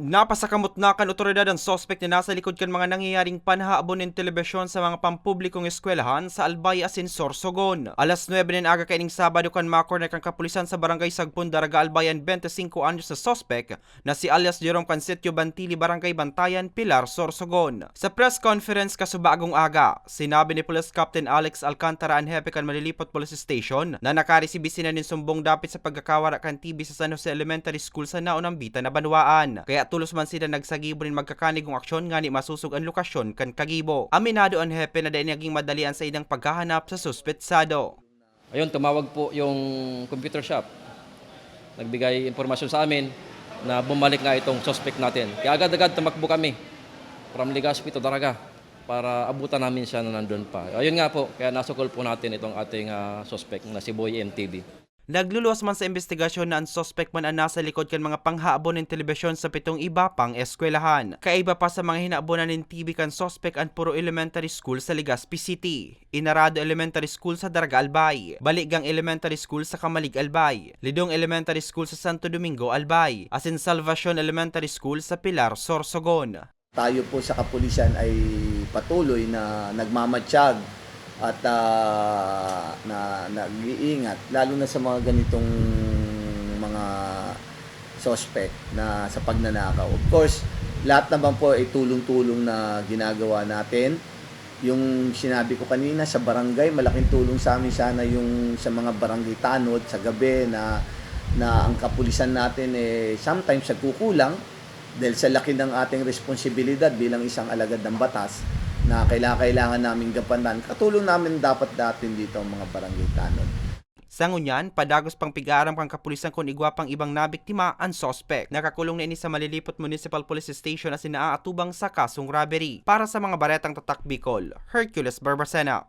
Napasakamot na kan otoridad ang sospek na nasa likod kan mga nangyayaring panhaabon ng telebisyon sa mga pampublikong eskwelahan sa Albay Asin Sorsogon. Alas 9 ng aga kaining Sabado kan makor na kan kapulisan sa barangay Sagpon, Daraga, Albayan, 25 anyos sa sospek na si alias Jerome Cansitio Bantili, Barangay Bantayan, Pilar, Sorsogon. Sa press conference kasubagong aga, sinabi ni Police Captain Alex Alcantara ang hepe kan Malilipot Police Station na nakaresibisi sina sumbong dapit sa pagkakawara kan TV sa San Jose Elementary School sa naunang bita na banwaan. Kaya tulos man sila nagsagibo rin magkakanigong aksyon nga ni masusog ang lokasyon kan kagibo. Aminado ang hepe na dahil naging madalian sa idang paghahanap sa suspetsado. Ayun, tumawag po yung computer shop. Nagbigay impormasyon sa amin na bumalik nga itong suspect natin. Kaya agad-agad tumakbo kami from Legazpi to Daraga para abutan namin siya na nandun pa. Ayun nga po, kaya nasukol po natin itong ating ah, suspect na si Boy MTV. Nagluluwas man sa investigasyon na ang suspect man ang nasa likod kan mga panghaabon ng telebisyon sa pitong iba pang eskwelahan. Kaiba pa sa mga hinaabonan ng TV kan suspect ang Puro Elementary School sa Legazpi City, Inarado Elementary School sa Daraga Albay, Baligang Elementary School sa Kamalig Albay, Lidong Elementary School sa Santo Domingo Albay, asin Salvacion Elementary School sa Pilar, Sorsogon. Tayo po sa kapulisan ay patuloy na nagmamatsyag at ah, na nag-iingat lalo na sa mga ganitong mga suspect na sa pagnanakaw. Of course, lahat naman po ay tulong-tulong na ginagawa natin. Yung sinabi ko kanina sa barangay, malaking tulong sa amin sana yung sa mga barangay tanod sa gabi na na ang kapulisan natin eh sometimes nagkukulang dahil sa laki ng ating responsibilidad bilang isang alagad ng batas na kailangan, namin gampanan. Katulong namin dapat datin dito ang mga barangay tanod. Sa ngunyan, padagos pang pigaram kang kapulisan kung igwa pang ibang nabiktima ang suspect. Nakakulong na ini sa Malilipot Municipal Police Station na sinaaatubang sa kasong robbery. Para sa mga baretang tatak Bicol, Hercules Barbacena.